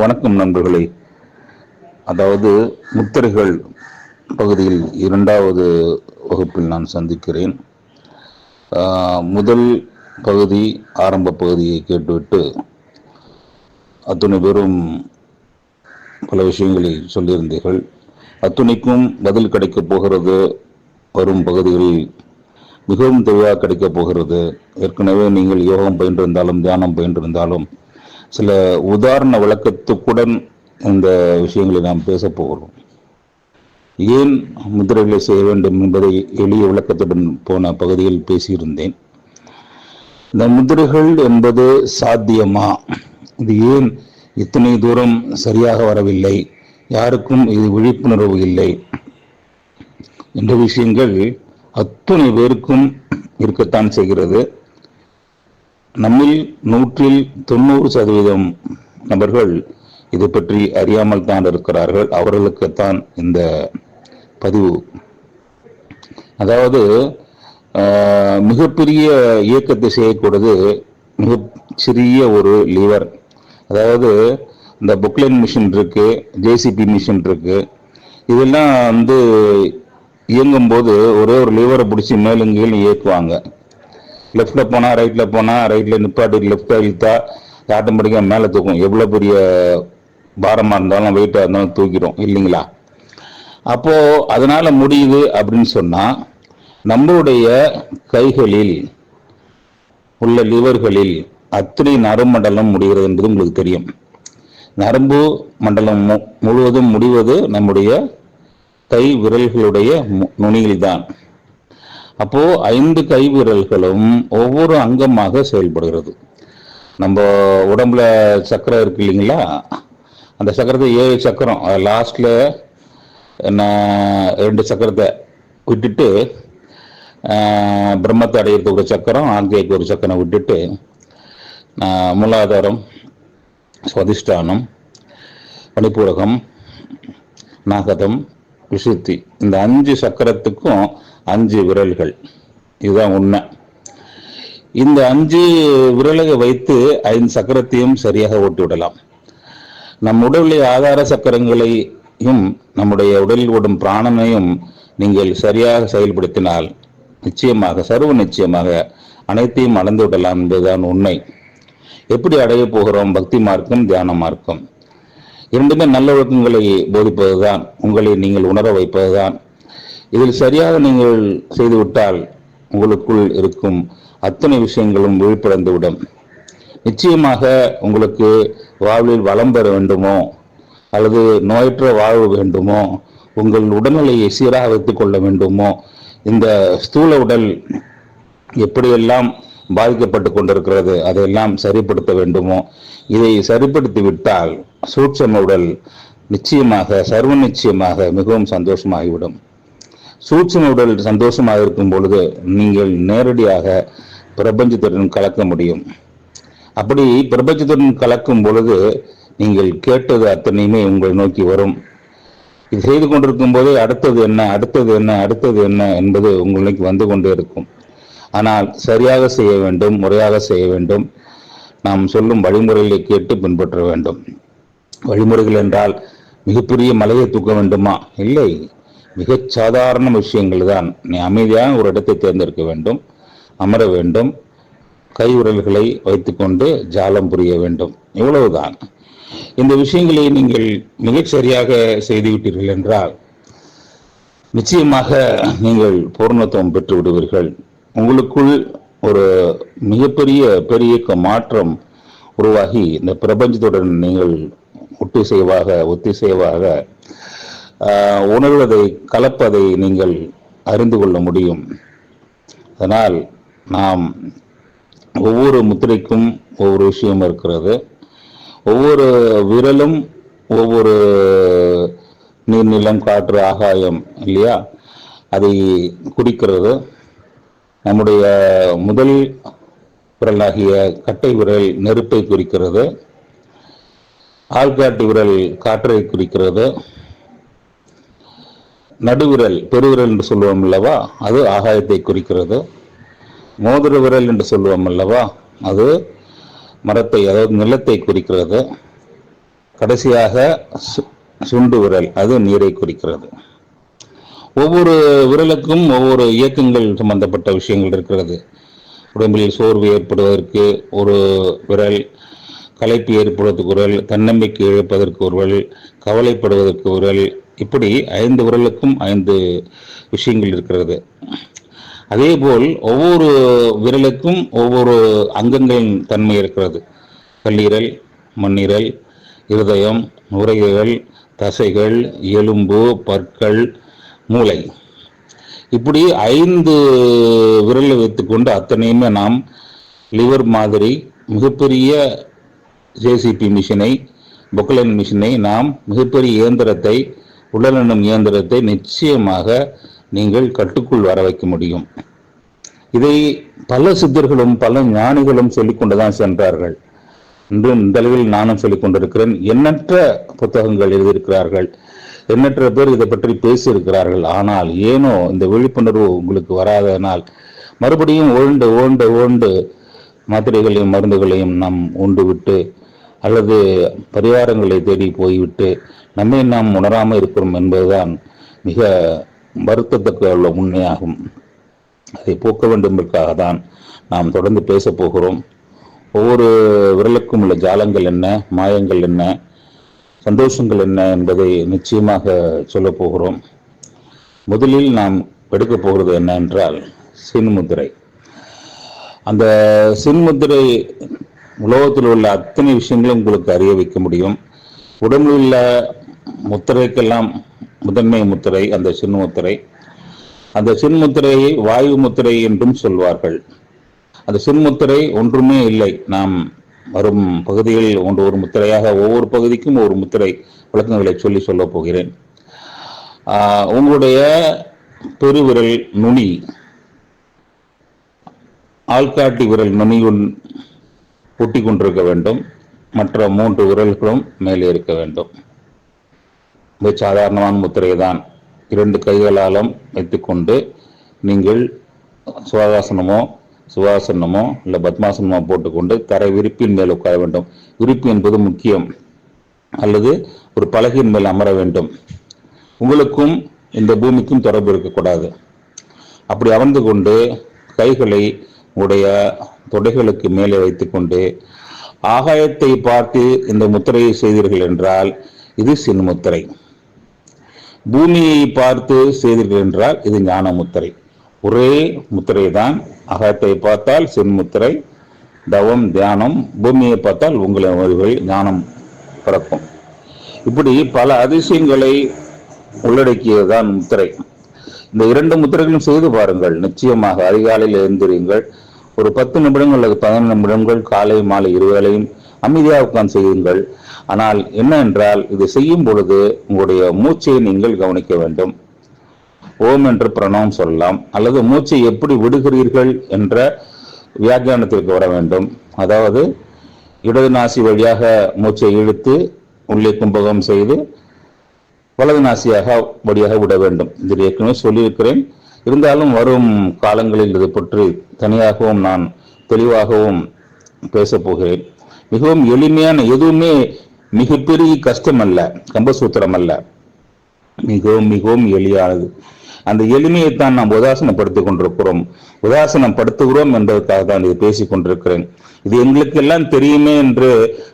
வணக்கம் நண்பர்களே. அதாவது முத்திரைகள் பகுதியில் இரண்டாவது வகுப்பில் நான் சந்திக்கிறேன். முதல் பகுதி ஆரம்ப பகுதியை கேட்டுவிட்டு அத்துணை பேரும் பல விஷயங்களை சொல்லியிருந்தீர்கள். அத்துணைக்கும் பதில் கிடைக்கப் போகிறது வரும் பகுதிகளில் மிகவும் தெளிவாக கிடைக்கப் போகிறது. ஏற்கனவே நீங்கள் யோகம் பயின்றிருந்தாலும் தியானம் பயின்றிருந்தாலும் சில உதாரண விளக்கத்துக்குடன் இந்த விஷயங்களை நாம் பேசப் போகிறோம். ஏன் முதிரைகளை செய்ய வேண்டும் என்பதை எளிய விளக்கத்துடன் போன பகுதியில் பேசியிருந்தேன். இந்த முதிரைகள் என்பது சாத்தியமா? இது ஏன் இத்தனை தூரம் சரியாக வரவில்லை? யாருக்கும் இது விழிப்புணர்வு இல்லை. என்ற விஷயங்கள் அத்தனை பேருக்கும் இருக்கத்தான் செய்கிறது. நம்மில் நூற்றில் தொண்ணூறு சதவீதம் நபர்கள் இதை பற்றி அறியாமல் தான் இருக்கிறார்கள். அவர்களுக்குத்தான் இந்த பதிவு. அதாவது மிகப்பெரிய இயக்கத்தை செய்யக்கூடியது மிக சிறிய ஒரு லிவர் அதாவது இந்த புக்லைன் மிஷின் இருக்கு ஜேசிபி மிஷின் இருக்கு. இதெல்லாம் வந்து இயங்கும்போது ஒரே ஒரு லிவரை பிடிச்சி மேலும் இயக்குவாங்க. லெஃப்டில் போனால் ரைட்டில் போனால் ரைட்டில் நிப்பாட்டி லெஃப்ட்ல இழுத்தா ஆட்டோமேட்டிக்கா மேலே தூக்கும். எவ்வளோ பெரிய பாரமாக இருந்தாலும் வெயிட்டாக இருந்தாலும் தூக்கிடும் இல்லைங்களா? அப்போது அதனால் முடியுது அப்படின்னு சொன்னால் நம்மளுடைய கைகளில் உள்ள லிவர்களில் அத்தனை நரம்பண்டலம் முடிகிறது என்பது உங்களுக்கு தெரியும். நரம்பு மண்டலம் மு- முழுவதும் முடிவது நம்முடைய கை விரல்களுடைய மு- நுனியில்தான். அப்போ ஐந்து கைவிரல்களும் ஒவ்வொரு அங்கமாக செயல்படுகிறது. நம்ம உடம்புல சக்கரம் இருக்கு இல்லைங்களா? அந்த சக்கரத்தை ஏழு சக்கரம் லாஸ்ட்ல என்ன ரெண்டு சக்கரத்தை விட்டுட்டு பிரம்மத்தை அடையிறதுக்கு ஒரு சக்கரம் ஆங்கேக்கு ஒரு சக்கரம் விட்டுட்டு மூலாதாரம் சுவதிஷ்டானம் பனிப்பூரகம் நாகதம் விசுத்தி. இந்த அஞ்சு சக்கரத்துக்கும் அஞ்சு விரல்கள். இதுதான் உண்மை. இந்த அஞ்சு விரலை வைத்து ஐந்து சக்கரத்தையும் சரியாக ஓட்டி விடலாம் நம் உடலுடைய ஆதார சக்கரங்களையும் நம்முடைய உடலில் ஓடும் பிராணனையும் நீங்கள் சரியாக செயல்படுத்தினால் நிச்சயமாக சர்வ நிச்சயமாக அனைத்தையும் அளந்து விடலாம் என்பதுதான் உண்மை. எப்படி அடைய போகிறோம்? பக்தி மார்க்கம் தியான மார்க்கம். இரண்டுமே நல்ல ஒழுக்கங்களை போதிப்பதுதான். உங்களை நீங்கள் உணர வைப்பதுதான். இதில் சரியாக நீங்கள் செய்துவிட்டால் உங்களுக்குள் இருக்கும் அத்தனை விஷயங்களும் விழிப்படைந்துவிடும் நிச்சயமாக உங்களுக்கு வாழ்வில் வளம் பெற வேண்டுமோ அல்லது நோயற்ற வாழ்வு வேண்டுமோ உங்கள் உடல்நிலையை சீராக வைத்துக் கொள்ள வேண்டுமோ இந்த ஸ்தூல உடல் எப்படியெல்லாம் பாதிக்கப்பட்டு கொண்டிருக்கிறது அதையெல்லாம் சரிப்படுத்த வேண்டுமோ இதை சரிப்படுத்தி விட்டால் சூட்சம உடல் நிச்சயமாக சர்வ நிச்சயமாக மிகவும் சந்தோஷமாகிவிடும். சூட்சம உடல் சந்தோஷமாக இருக்கும் பொழுது நீங்கள் நேரடியாக பிரபஞ்சத்துடன் கலக்க முடியும். அப்படி பிரபஞ்சத்துடன் கலக்கும் பொழுது நீங்கள் கேட்டது அத்தனையுமே உங்களை நோக்கி வரும். இது செய்து கொண்டிருக்கும் போதே அடுத்தது என்ன அடுத்தது என்ன அடுத்தது என்ன என்பது உங்களுக்கு வந்து கொண்டே இருக்கும். ஆனால் சரியாக செய்ய வேண்டும் முறையாக செய்ய வேண்டும். நாம் சொல்லும் வழிமுறைகளை கேட்டு பின்பற்ற வேண்டும். வழிமுறைகள் என்றால் மிகப்பெரிய மலையை தூக்க வேண்டுமா? இல்லை. மிகச் சாதாரண விஷயங்கள் தான் நீ அமைதியான ஒரு இடத்தை தேர்ந்தெடுக்க வேண்டும் அமர வேண்டும் கை உரல்களை வைத்துக்கொண்டு ஜாலம் புரிய வேண்டும். இவ்வளவுதான். இந்த விஷயங்களை நீங்கள் மிகச் சரியாக செய்துவிட்டீர்கள் என்றால் நிச்சயமாக நீங்கள் பூர்ணத்துவம் பெற்று விடுவீர்கள். உங்களுக்குள் ஒரு மிகப்பெரிய பெரிய மாற்றம் உருவாகி இந்த பிரபஞ்சத்துடன் நீங்கள் ஒத்திசைவாக ஒத்திசைவாக உணர்வதை கலப்பதை நீங்கள் அறிந்து கொள்ள முடியும். அதனால் நாம் ஒவ்வொரு முத்திரைக்கும் ஒவ்வொரு விஷயம் இருக்கிறது. ஒவ்வொரு விரலும் ஒவ்வொரு நீர் நிலம் காற்று ஆகாயம் இல்லையா? அதை குறிக்கிறது நம்முடைய முதல் விரலாகிய கட்டை விரல் நெருப்பை குறிக்கிறது. ஆள்காட்டி விரல் காற்றை குறிக்கிறது. நடுவிரல் பெருவிரல் என்று சொல்லுவோம் அல்லவா? அது ஆகாயத்தை குறிக்கிறது. மோதிர விரல் என்று சொல்லுவோம் அல்லவா? அது மரத்தை அதாவது நிலத்தை குறிக்கிறது. கடைசியாக சு- சுண்டு விரல் அது நீரை குறிக்கிறது. ஒவ்வொரு விரலுக்கும் ஒவ்வொரு இயக்கங்கள் சம்பந்தப்பட்ட விஷயங்கள் இருக்கிறது. உடம்பில் சோர்வு ஏற்படுவதற்கு ஒரு விரல் களைப்பு ஏற்படுவதற்கு ஒரு விரல் தன்னம்பிக்கை இழப்பதற்கு ஒரு விரல் கவலைப்படுவதற்கு ஒரு விரல் இப்படி ஐந்து விரலுக்கும் ஐந்து விஷயங்கள் இருக்கிறது. அதேபோல் ஒவ்வொரு விரலுக்கும் ஒவ்வொரு அங்கங்களின் தன்மை இருக்கிறது. கல்லீரல் மண்ணீரல் இருதயம் நுரையீரல் தசைகள் எலும்பு பற்கள் மூளை. இப்படி ஐந்து விரலை வைத்துக்கொண்டு அத்தனையுமே நாம் லிவர் மாதிரி மிகப்பெரிய ஜேசிபி மிஷினை பொக்லைன் மிஷினை நாம் மிகப்பெரிய இயந்திரத்தை உடல் எண்ணும் இயந்திரத்தை நிச்சயமாக நீங்கள் கட்டுக்குள் வர வைக்க முடியும். இதை பல சித்தர்களும் பல ஞானிகளும் சொல்லிக்கொண்டுதான் சென்றார்கள். இன்று இந்த அளவில் நானும் சொல்லிக் கொண்டிருக்கிறேன். எண்ணற்ற புத்தகங்கள் எழுதியிருக்கிறார்கள். எண்ணற்ற பேர் இதை பற்றி பேசியிருக்கிறார்கள். ஆனால் ஏனோ இந்த விழிப்புணர்வு உங்களுக்கு வராதனால் மறுபடியும் ஓண்டு ஓண்டு ஓண்டு மாத்திரைகளையும் மருந்துகளையும் நாம் உண்டு விட்டு அல்லது பரிகாரங்களை தேடி போய்விட்டு நம்மை நாம் உணராமல் இருக்கிறோம் என்பதுதான் மிக வருத்தத்தக்க உள்ள உண்மையாகும். அதை போக்க வேண்டும் என்பதற்காக தான் நாம் தொடர்ந்து பேசப் போகிறோம். ஒவ்வொரு விரலுக்கும் உள்ள ஜாலங்கள் என்ன மாயங்கள் என்ன சந்தோஷங்கள் என்ன என்பதை நிச்சயமாக சொல்லப் போகிறோம். முதலில் நாம் எடுக்கப் போகிறது என்ன என்றால் சின்முத்திரை அந்த சின்முத்திரை உலகத்தில் உள்ள அத்தனை விஷயங்களும் உங்களுக்கு அறிய வைக்க முடியும். உடம்பில் உள்ள முத்திரைக்கெல்லாம் முதன்மை முத்திரை அந்த சின்முத்திரை அந்த சின்முத்திரையை வாயு முத்திரை என்றும் சொல்வார்கள். அந்த சின்முத்திரை ஒன்றுமே இல்லை. நாம் வரும் பகுதியில் ஒன்று ஒரு முத்திரையாக ஒவ்வொரு பகுதிக்கும் ஒரு முத்திரை விளக்கங்களை சொல்லி சொல்லப் போகிறேன். உங்களுடைய பெருவிரல் நுனி ஆள்காட்டி விரல் நுனியுன் ஒட்டி கொண்டிருக்க வேண்டும். மற்ற மூன்று விரல்களும் மேலே இருக்க வேண்டும். இது சாதாரணமான முத்திரை தான் இரண்டு கைகளாலும் வைத்துக்கொண்டு நீங்கள் சுவாசாசனமோ சுவாசனமோ இல்லை பத்மாசனமோ போட்டுக்கொண்டு தரை விரிப்பின் மேல் உட்கார வேண்டும். விரிப்பு என்பது முக்கியம். அல்லது ஒரு பலகையின் மேல் அமர வேண்டும். உங்களுக்கும் இந்த பூமிக்கும் தொடர்பு இருக்கக்கூடாது. அப்படி அமர்ந்து கொண்டு கைகளை உடைய தொடைகளுக்கு மேலே வைத்துக்கொண்டு ஆகாயத்தை பார்த்து இந்த முத்திரையை செய்தீர்கள் என்றால் இது சின்முத்திரை பூமியை பார்த்து செய்தீர்கள் என்றால் இது ஞான முத்திரை. ஒரே முத்திரை தான் அகத்தை பார்த்தால் செம்முத்திரை தவம் தியானம் பூமியை பார்த்தால் உங்களை அறிவுகள் ஞானம் பிறக்கும். இப்படி பல அதிசயங்களை உள்ளடக்கியதுதான் முத்திரை. இந்த இரண்டு முத்திரைகளும் செய்து பாருங்கள். நிச்சயமாக அதிகாலையில் எழுந்திருங்கள். ஒரு பத்து நிமிடங்கள் அல்லது பதினொன்று நிமிடங்கள் காலை மாலை இருவேளையும் அமைதியாக உட்கார்ந்து செய்யுங்கள். ஆனால் என்ன என்றால் இது செய்யும் பொழுது உங்களுடைய மூச்சை நீங்கள் கவனிக்க வேண்டும். ஓம் என்று பிரணவம் சொல்லலாம். அல்லது மூச்சை எப்படி விடுகிறீர்கள் என்ற வியாக்கியானத்திற்கு வர வேண்டும். அதாவது இடது நாசி வழியாக மூச்சை இழுத்து உள்ளே கும்பகம் செய்து வலது நாசியாக வழியாக விட வேண்டும். இதில் ஏற்கனவே சொல்லியிருக்கிறேன். இருந்தாலும் வரும் காலங்களில் இது பற்றி தனியாகவும் நான் தெளிவாகவும் பேசப் போகிறேன். மிகவும் எளிமையான எதுவுமே மிகப்பெரிய கஷ்டம் அல்ல கம்பசூத்திரம் அல்ல மிகவும் மிகவும் எளியானது. அந்த எளிமையைத்தான் நாம் உதாசனப்படுத்திக் கொண்டிருக்கிறோம். உதாசனப்படுத்துகிறோம் என்பதற்காக தான் இதை பேசிக் கொண்டிருக்கிறேன். இது எங்களுக்கு எல்லாம் தெரியுமே என்று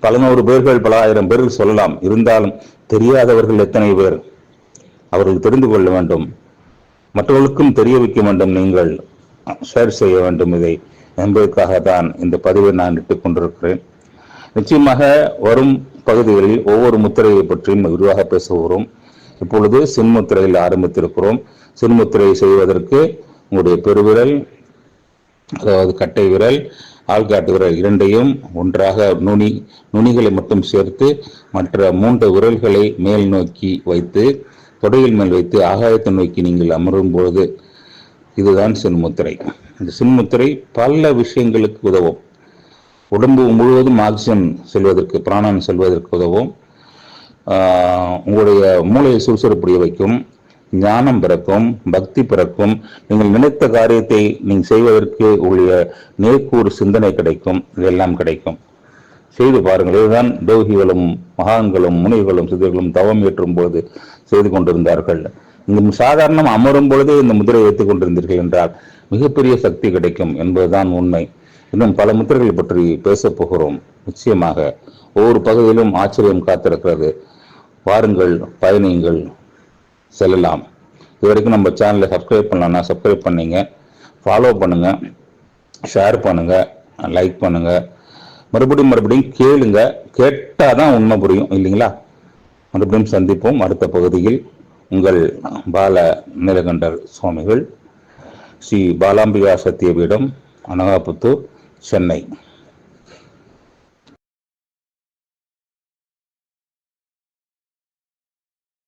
பல நூறு பேர்கள் பல ஆயிரம் பேர்கள் சொல்லலாம். இருந்தாலும் தெரியாதவர்கள் எத்தனை பேர்? அவர்கள் தெரிந்து கொள்ள வேண்டும். மற்றவர்களுக்கும் தெரிய வைக்க வேண்டும். நீங்கள் ஷேர் செய்ய வேண்டும் இதை என்பதற்காக தான் இந்த பதிவை நான் இட்டுக் கொண்டிருக்கிறேன். நிச்சயமாக வரும் பகுதிகளில் ஒவ்வொரு முத்திரையை பற்றியும் விரிவாக பேசுகிறோம் இப்பொழுது சின்முத்திரையில் ஆரம்பித்திருக்கிறோம். சின்முத்திரையை செய்வதற்கு உங்களுடைய பெருவிரல் அதாவது கட்டை விரல் ஆள்காட்டு விரல் இரண்டையும் ஒன்றாக நுனி நுனிகளை மட்டும் சேர்த்து மற்ற மூன்று விரல்களை மேல் நோக்கி வைத்து தொடையில் மேல் வைத்து ஆகாயத்தை நோக்கி நீங்கள் அமரும் பொழுது இதுதான் சின்முத்திரை இந்த சின்முத்திரை பல விஷயங்களுக்கு உதவும். உடம்பு முழுவதும் ஆக்சிஜன் செல்வதற்கு பிராணன் செல்வதற்கு உதவும். உங்களுடைய மூளையை சுறுசுறுப்புடைய வைக்கும் ஞானம் பிறக்கும் பக்தி பிறக்கும் நீங்கள் நினைத்த காரியத்தை நீங்கள் செய்வதற்கு உள்ள நேர்கூறு சிந்தனை கிடைக்கும் இதெல்லாம் கிடைக்கும். செய்து பாருங்கள் இதுதான் தேவகிகளும் மகான்களும் முனிகளும் சிதர்களும் தவம் ஏற்றும் போது செய்து கொண்டிருந்தார்கள். இந்த சாதாரணம் அமரும் பொழுதே இந்த முதிரை வைத்துக் கொண்டிருந்தீர்கள் என்றால் மிகப்பெரிய சக்தி கிடைக்கும் என்பதுதான் உண்மை. இன்னும் பல முத்திரைகள் பற்றி பேசப் போகிறோம். நிச்சயமாக ஒவ்வொரு பகுதியிலும் ஆச்சரியம் காத்திருக்கிறது. வாருங்கள் பயணியுங்கள் செல்லலாம். இது வரைக்கும் நம்ம சேனலை சப்ஸ்கிரைப் பண்ணலன்னா சப்ஸ்கிரைப் பண்ணிங்க. ஃபாலோ பண்ணுங்க. ஷேர் பண்ணுங்க. லைக் பண்ணுங்க. மறுபடியும் மறுபடியும் கேளுங்க. கேட்டாதான் உண்மை புரியும் இல்லைங்களா? மறுபடியும் சந்திப்போம் அடுத்த பகுதியில். உங்கள் பால நீலகண்டர் சுவாமிகள். ஸ்ரீ பாலாம்பிகா சத்தியபீடம் அனகாபுத்தூர். சென்னை